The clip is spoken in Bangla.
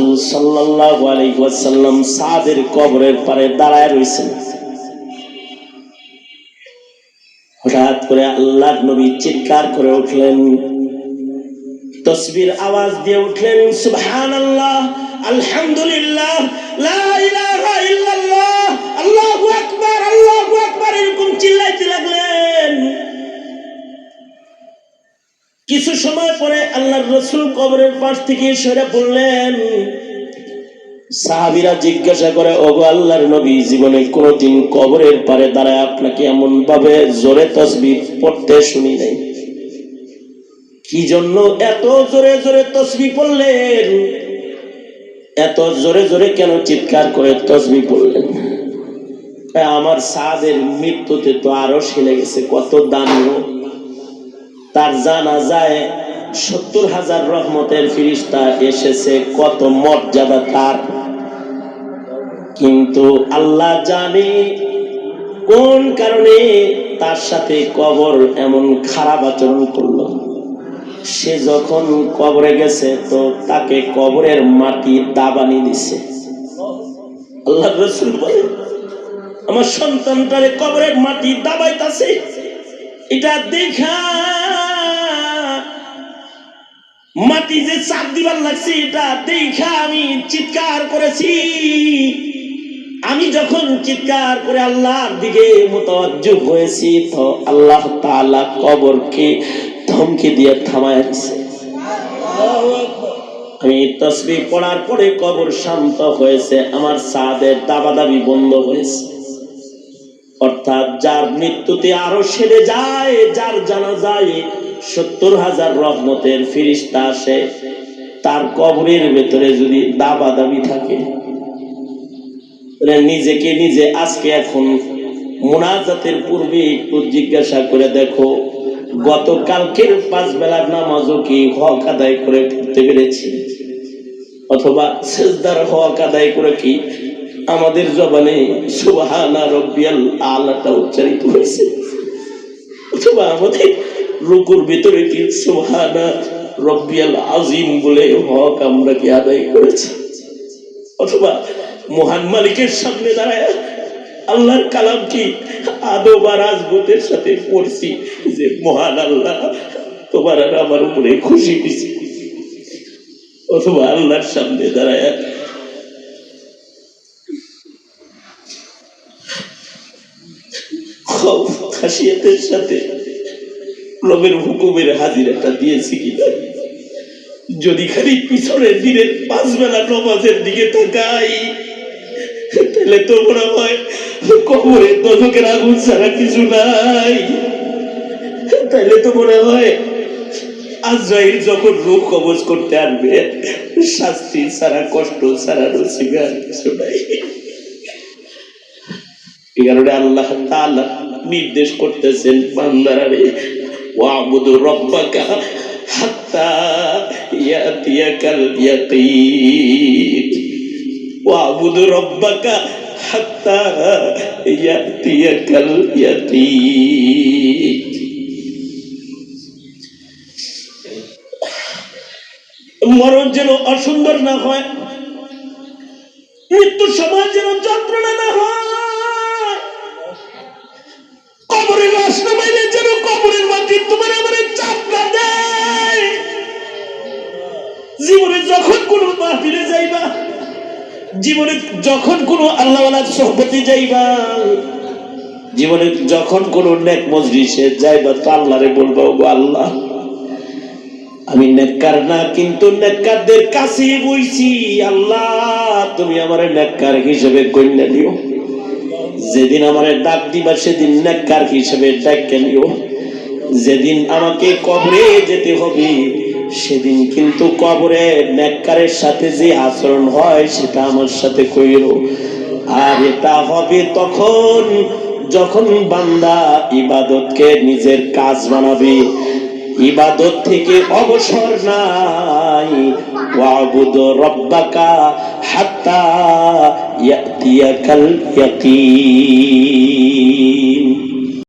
রসুল সাল্লাল্লাহু আলাইহি ওয়াসাল্লাম সাদের কবরের পারে দাঁড়ায় হঠাৎ করে আল্লাহ নবী চিৎকার করে উঠলেন। তসবির আওয়াজ দিয়ে উঠলেন, সুবহানাল্লাহ, আলহামদুলিল্লাহ, লা ইলাহা আল্লাহর রসুল কবরের পাশ থেকে সরে পড়লেন সাহাবিরা জিজ্ঞাসা করে, ওগো আল্লাহর নবী, জীবনে কোনোদিন কবরের পারে দাঁড়ায় আপনাকে এমন ভাবে জোরে তসবির পড়তে শুনি নাই। কি জন্য এত জোরে জোরে তসবি পড়লেন? এত জোরে জোরে কেন চিৎকার করে তসবি পড়লেন? আমার সাদের মৃত্যুতে তো আরও সেলে গেছে, কত দানীয় তার জানা যায় সত্তর হাজার রহমতের ফিরিস্তা এসেছে, কত মর্যাদা তার। কিন্তু আল্লাহ জানে কোন কারণে তার সাথে কবর এমন খারাপ আচরণ করল। সে যখন কবরে গেছে, তো তাকে কবরের মাটি দাবানি দিছে। আল্লাহ রসুল বলে আমার সন্তানটারে কবরের মাটি দাবাইতাছে, এটা দেখা মাটি যে চাপ দিবার লাগছে, এটা দেখা আমি চিৎকার করেছি। আমি যখন চিৎকার করে আল্লাহর দিকে মোতাবজ্জু হয়েছি, তো আল্লাহ তাআলা কবরকে ধমকে দিয়ে থামায় দিছে আমি তসবি পড়ার পরে কবর শান্ত হয়েছে, আমার সাদের দাবাদাবি বন্ধ হয়েছে। অর্থাৎ যার মৃত্যুতে আরও সেরে যায়, যার জানা যায় সত্তর হাজার রহমতের ফিরিস্তা আসে, তার কবরের ভেতরে যদি দাবা দাবি থাকে নিজেকে নিজে আজকে এখন মোনাজাতের পূর্বে একটু জিজ্ঞাসা করে দেখো, গতকালকের পাঁচ বেলার নামাজও কি হক আদায় করে ফিরতে পেরেছি? অথবা সেজদার হক আদায় করে কি আমাদের জবানে রব্বিয়াল আলাটা উচ্চারিত হয়েছে? অথবা আমাদের রুকুর ভিতরে কি? সোহানা রব্বিয়াল আজিম বলে হক আমরা কি আদায় করেছি? অথবা মহান মালিকের সামনে দাঁড়ায় আল্লাহর কালাম কি? আদব বা আজবতের সাথে পড়ছি যে, মহান আল্লাহ, তোমার আর আমার উপরে খুশি হয়েছে। অথবা আল্লাহর সামনে দাঁড়ায় খাসিয়াতের সাথে রবের হুকুমের হাজিরাটা দিয়েছি কিনা যদি খালি পিছনের দিনের পাঁচ বেলা নমাজের দিকে তাকাই, তাহলে তো মনে হয় কবরের দশকের আগুন ছাড়া কিছু নাই। তাহলে তো মনে হয় আজরাইল যখন রূপ কবজ করতে আনবে শাস্তি ছাড়া, কষ্ট ছাড়া আর কিছু নাই। এই কারণে আল্লাহ তাআলা নির্দেশ করতেছেন, বান্দারারে ওয়াবুদু রব্বাকা হাত্তা ইয়াতিয়াকাল ইয়াকিন ওয়াবুদু রব্বাকা হাত্তা ইয়াতিয়াকাল ইয়াকিন মরণ যেন অসুন্দর না হয়, মৃত্যুর সময় যেন যন্ত্রণা জীবনে যখন কোনো মাহফিলে যাইবা, জীবনে যখন কোনো আল্লাহওয়ালার সহপতি যাইবা, জীবনে যখন কোনো নেক মজলিসে যাইবা, তো আল্লাহরে বলবা গো আল্লাহ, আমি নেককার না, কিন্তু নেককারদের কাছে বইছি, আল্লাহ, তুমি আমার নেককার হিসেবে কন্যা দিও যেদিন আমার ডাক দিবা, সেদিন নেককার হিসেবে ডাক্কা নিও। যেদিন আমাকে কবরে যেতে হবে সেদিন কিন্তু কবরে নেককারের সাথে যে আচরণ হয়, সেটা আমার সাথে কইরো। আর এটা হবে তখন যখন বান্দা ইবাদতকে নিজের কাজ বানাবে। ইবাদত থেকে অবসর নাই। ওয়াবুদ রব্বাকা হাত্তা ইয়াতিয়াকাল ইয়াকিন